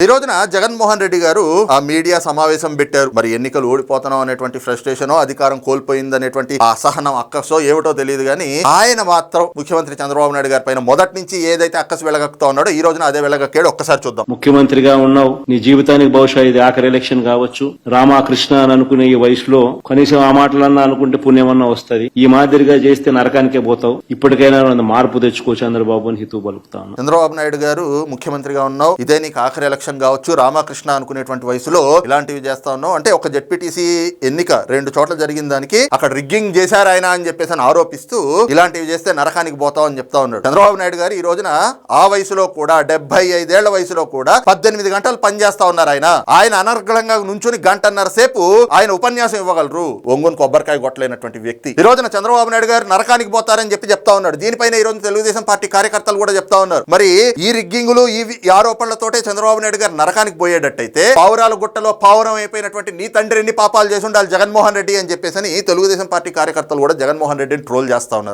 ఈ రోజున జగన్మోహన్ రెడ్డి గారు ఆ మీడియా సమావేశం పెట్టారు. మరి ఎన్నికలు ఓడిపోతున్నాం అనేటువంటి ఫ్రస్ట్రేషన్ అధికారం కోల్పోయింది అనేటువంటి ఆ అసహనం అక్కసో ఏమిటో తెలియదు కానీ ఆయన మాత్రం ముఖ్యమంత్రి చంద్రబాబు నాయుడు గారి పైన మొదటి నుంచి ఏదైతే అక్కసు వెళ్ళగక్కుతా ఉన్నాడో ఈ రోజున అదే వెళ్ళగక్కాడు ఒక్కసారి చూద్దాం. ముఖ్యమంత్రిగా ఉన్నావు. నీ జీవితానికి బహుశా ఇది ఆఖరి ఎలక్షన్ కావచ్చు. రామకృష్ణ అని అనుకునే ఈ వయసులో కనీసం ఆ మాటలన్నా అనుకుంటే పుణ్యమన్నా వస్తది. ఈ మాదిరిగా చేస్తే నరకానికే పోతావు. ఇప్పటికైనా మార్పు తెచ్చుకో చంద్రబాబు అని హితూ పలుకుతా చంద్రబాబు నాయుడు గారు ముఖ్యమంత్రిగా ఉన్నావు. ఇదే నీకు ఆఖరి ఎలక్షన్ కావచ్చు రామకృష్ణ అనుకునేటువంటి వయసులో ఇలాంటివి చేస్తా ఉన్నావు అంటే ఒక జెడ్పీటీసీ ఎన్నిక రెండు చోట్ల జరిగిన దానికి అక్కడ రిగ్గింగ్ చేశారు ఆయన అని చెప్పేసి అని ఆరోపిస్తూ ఇలాంటివి చేస్తే నరకానికి పోతావు అని చెప్తా ఉన్నాడు. చంద్రబాబు నాయుడు గారు ఈ రోజున ఆ వయసులో కూడా డెబ్బై ఐదేళ్ళ వయసులో కూడా పద్దెనిమిది గంటలు పనిచేస్తా ఉన్నారు ఆయన. ఆయన అనర్గళంగా నుంచుని గంటన్నర సేపు ఆయన ఉపన్యాసం ఇవ్వగలరు. ఒంగుని కొబ్బరికాయ కొట్టలేనటువంటి వ్యక్తి. ఈ రోజున చంద్రబాబు నాయుడు గారు నరకానికి పోతారని చెప్పి చెప్తా ఉన్నాడు. దీనిపైన ఈ రోజు తెలుగుదేశం పార్టీ కార్యకర్తలు కూడా చెప్తా ఉన్నారు. మరి ఈ రిగ్గింగులు ఈ ఈ ఆరోపణలతోటే చంద్రబాబు నాయుడు గారు నరకానికి పోయేటట్టయితే పావురాల గుట్టలో పావురం అయిపోయినటువంటి నీ తండ్రి ఎన్ని పాపాలు చేసి ఉండాలి? జగన్మోహన్ రెడ్డి అని చెప్పేసి తెలుగుదేశం పార్టీ కార్యకర్తలు కూడా జగన్మోహన్ రెడ్డిని ట్రోల్ చేస్తా ఉన్నారు.